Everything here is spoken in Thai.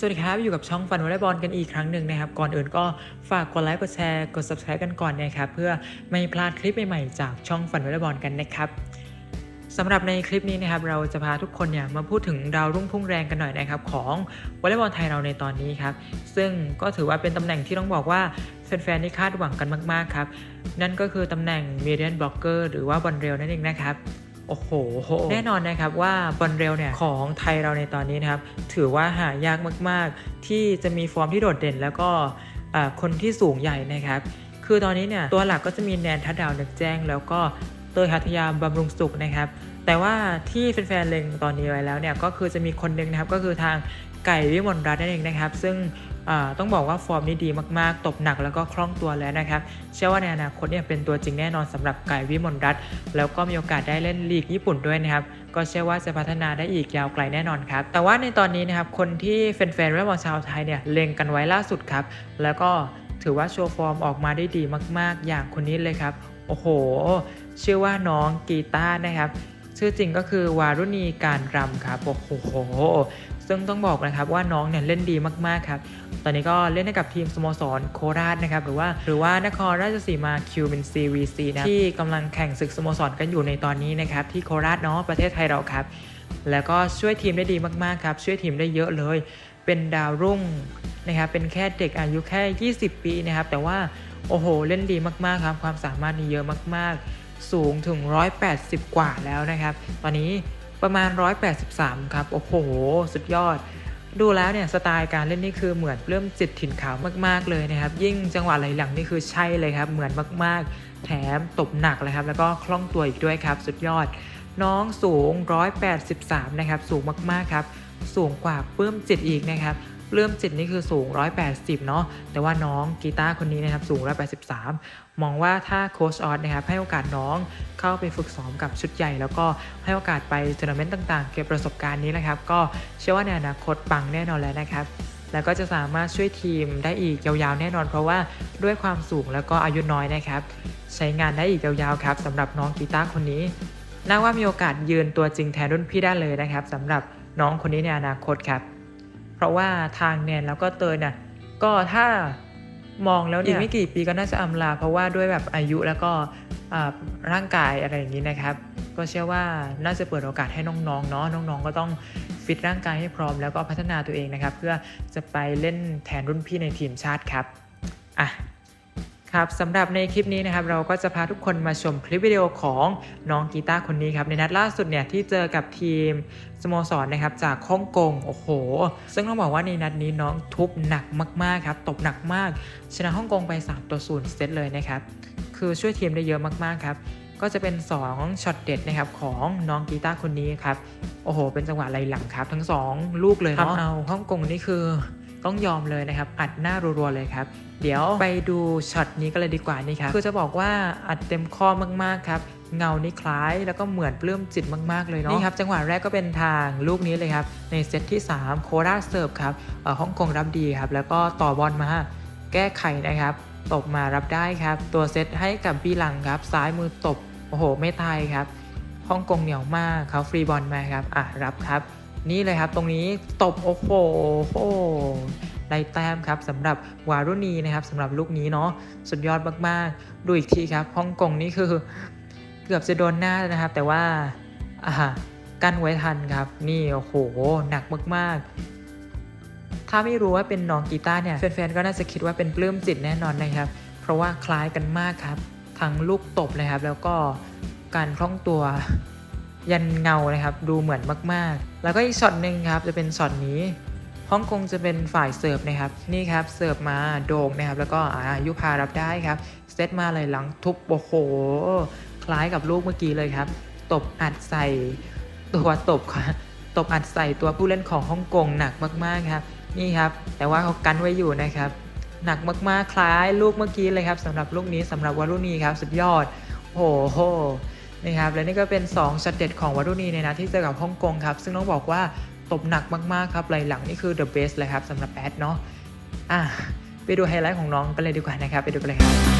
สวัสดีครับ อยู่กับช่องฟันวอลเลย์บอลกันอีกครั้งหนึ่งนะครับ ก่อนอื่นก็ฝากกดไลค์กดแชร์กด subscribe กันก่อนนะครับเพื่อไม่พลาดคลิปใหม่ๆจากช่องฟันวอลเลย์บอลกันนะครับสำหรับในคลิปนี้นะครับเราจะพาทุกคนเนี่ยมาพูดถึงดาวรุ่งพุ่งแรงกันหน่อยนะครับของวอลเลย์บอลไทยเราในตอนนี้ครับซึ่งก็ถือว่าเป็นตำแหน่งที่ต้องบอกว่าแฟนๆที่คาดหวังกันมากๆครับนั่นก็คือตำแหน่ง Median Blocker หรือว่าบอลเร็วนั่นเองนะครับ โอ้โห แน่นอนนะครับว่าบอลเร็วเนี่ยของไทยเราในตอนนี้นะครับ ถือว่าหายากมาก ๆ ที่จะมีฟอร์มที่โดดเด่น แล้วก็คนที่สูงใหญ่นะครับ คือตอนนี้เนี่ยตัวหลักก็จะมีแนนทัดดาวนึกแจ้ง แล้วก็เตยหัตยาบำรุงสุขนะครับ แต่ว่าที่แฟนๆเล็งตอนนี้ไว้แล้วเนี่ยก็คือจะมีคนหนึงนะครับก็คือทางไก่วิมลรัตน์นั่นเองนะครับ ซึ่ง ต้องบอกว่าฟอร์มนี้ดีมากๆ ตบหนักแล้วก็คล่องตัวแล้วนะครับ เชื่อว่าในอนาคตเนี่ยเป็นตัวจริงแน่นอนสำหรับไก่วิมลรัตน์แล้วก็มีโอกาสได้เล่นลีกญี่ปุ่นด้วยนะครับ ก็เชื่อว่าจะพัฒนาได้อีกยาวไกลแน่นอนครับ แต่ว่าในตอนนี้นะครับ คนที่แฟนๆวอลเลย์บอลชาวไทยเนี่ยเล็งกันไว้ล่าสุดครับ แล้วก็ถือว่าโชว์ฟอร์มออกมาได้ดีมาก ๆ อย่างคนนี้เลยครับ โอ้โห ชื่อว่าน้องกีตาร์นะครับชื่อจริงก็คือวารุณีการรำครับ โอ้โห ซึ่งต้องบอกนะครับว่าน้องเนี่ยเล่นดีมากๆครับ ตอนนี้ก็เล่นให้กับทีมสโมสรโคราชนะครับหรือว่าหรือว่านครราชสีมาคิวเป็น CVC นะที่กำลังแข่งศึกสโมสรกันอยู่ในตอนนี้นะครับที่โคราชเนาะประเทศไทยเราครับ แล้วก็ช่วยทีมได้ดีมากๆครับช่วยทีมได้เยอะเลย เป็นดาวรุ่งนะครับเป็นแค่เด็กอายุแค่ 20 ปีนะครับแต่ว่าโอ้โห เล่นดีมากๆครับ ความสามารถนี่เยอะมากๆ สูงถึง 180 กว่าแล้วนะครับ ตอนนี้ ประมาณ 183 ครับ โอ้โห สุดยอด ดูแล้วเนี่ยสไตล์การเล่นนี่คือเหมือนเริ่มจิตถิ่นขาวมากๆเลยนะครับ ยิ่งจังหวะไหลหลังนี่คือใช่เลยครับ เหมือนมากๆ แถมตบหนักเลยครับ แล้วก็คล่องตัวอีกด้วยครับ สุดยอด น้องสูง 183 นะครับ สูงมากๆครับ สูงกว่าเพิ่มจิตอีกนะครับ ปลื้มจิตนี่คือสูง 180 เนาะแต่ว่าน้องกีตาร์คนนี้นะครับสูง 183 มองว่าถ้าโค้ชออสนะครับให้โอกาสน้องเข้าไปฝึกซ้อมกับชุดใหญ่ แล้วก็ให้โอกาสไปทัวร์นาเมนต์ต่างๆ เก็บประสบการณ์นี้นะครับ ก็เชื่อว่าในอนาคตปังแน่นอนแล้วนะครับแล้วก็จะสามารถช่วยทีมได้อีกยาวๆแน่นอน เพราะว่าด้วยความสูงแล้วก็อายุน้อยนะครับ ใช้งานได้อีกยาวๆครับสำหรับน้องกีตาร์คนนี้น่าว่ามีโอกาสยืนตัวจริงแทนรุ่นพี่ได้เลยนะครับสำหรับน้องคนนี้ในอนาคตครับ เพราะว่าทางแนนแล้วก็เตยเนี่ยก็ถ้ามองแล้วอีกไม่กี่ปีก็น่าจะอำลา เพราะว่าด้วยแบบอายุแล้วก็ร่างกายอะไรอย่างนี้นะครับ ก็เชื่อว่าน่าจะเปิดโอกาสให้น้องๆเนาะน้องๆ ก็ต้องฟิตร่างกายให้พร้อมแล้วก็พัฒนาตัวเองนะครับ เพื่อจะไปเล่นแทนรุ่นพี่ในทีมชาติครับอะ ครับสำหรับในคลิปนี้นะครับเราก็จะพาทุกคนมาชมคลิปวิดีโอของน้องกีตาร์คนนี้ครับในนัดล่าสุดเนี่ยที่เจอกับทีมสโมสรนะครับจากฮ่องกงโอ้โห ซึ่งต้องบอกว่าในนัดนี้น้องทุบหนักมากๆครับตบหนักมาก ชนะฮ่องกงไป3ตัว0เซตเลยนะครับคือช่วยทีมได้เยอะมากๆครับก็จะเป็น2ช็อตเด็ดนะครับของน้องกีตาร์คนนี้ครับโอ้โห เป็นจังหวะไหลหลังครับ ทั้ง 2 ลูกเลยเนาะเอาฮ่องกงนี่คือ ต้องยอมเลยนะครับ อัดหน้ารัวๆเลยครับ เดี๋ยวไปดูช็อตนี้กันเลยดีกว่านี่ครับคือจะบอกว่าอัดเต็มข้อมากๆครับเงานี่คล้ายแล้วก็เหมือนปลื้มจิตมากๆเลยเนาะนี่ครับจังหวะแรกก็เป็นทางลูกนี้เลยครับ ในเซตที่ 3 โคราชเสิร์ฟครับเอ่อฮ่องกงรับดีครับ แล้วก็ต่อบอลมาแก้ไขนะครับ ตบมารับได้ครับ ตัวเซตให้กับปีหลังครับซ้ายมือตบโอ้โห ไม่ตายครับฮ่องกงเหนียวมากเขาฟรีบอลมาครับอะรับครับ นี่เลยครับตรงนี้ตบโอ้โหได้แต้มครับสำหรับวารุณีนะครับสำหรับลูกนี้เนาะสุดยอดมากๆ ดูอีกทีครับฮ่องกงนี่คือเกือบจะโดนหน้านะครับ แต่ว่าอ่ากั้นไว้ทันครับ นี่โอ้โหหนักมากๆ ถ้าไม่รู้ว่าเป็นน้องกีตาร์เนี่ยแฟนๆก็น่าจะคิดว่าเป็นปลื้มจิตแน่นอนนะครับ เพราะว่าคล้ายกันมากครับ ทั้งลูกตบนะครับ แล้วก็การคล่องตัว ยันเงานะครับ ดูเหมือนมาก ๆ แล้วก็อีกช็อตหนึ่งครับจะเป็นช็อตนี้ฮ่องกงจะเป็นฝ่ายเสิร์ฟนะครับ นี่ครับเสิร์ฟมาโด่งนะครับ แล้วก็อายุพารับได้ครับเซตมาเลยหลังทุบโอ้โห คล้ายกับลูกเมื่อกี้เลยครับ ตบอัดใส่ตัวตบตบอัดใส่ตัวผู้เล่นของฮ่องกงหนักมากๆครับ นี่ครับ แต่ว่าเขากันไว้อยู่นะครับ หนักมากๆคล้ายลูกเมื่อกี้เลยครับสำหรับลูกนี้สำหรับวารุณีครับ สุดยอดโอ้โห นี่ครับและนี่ก็เป็น2ช็อตเด็ดของวารุณีในนัดที่เจอกับฮ่องกงครับ ซึ่งต้องบอกว่าตบหนักมากๆครับไหลหลังนี่คือเดอะเบสเลยครับสำหรับแอดเนาะอะไปดูไฮไลท์ของน้องกันเลยดีกว่านะครับ ไปดูกันเลยครับ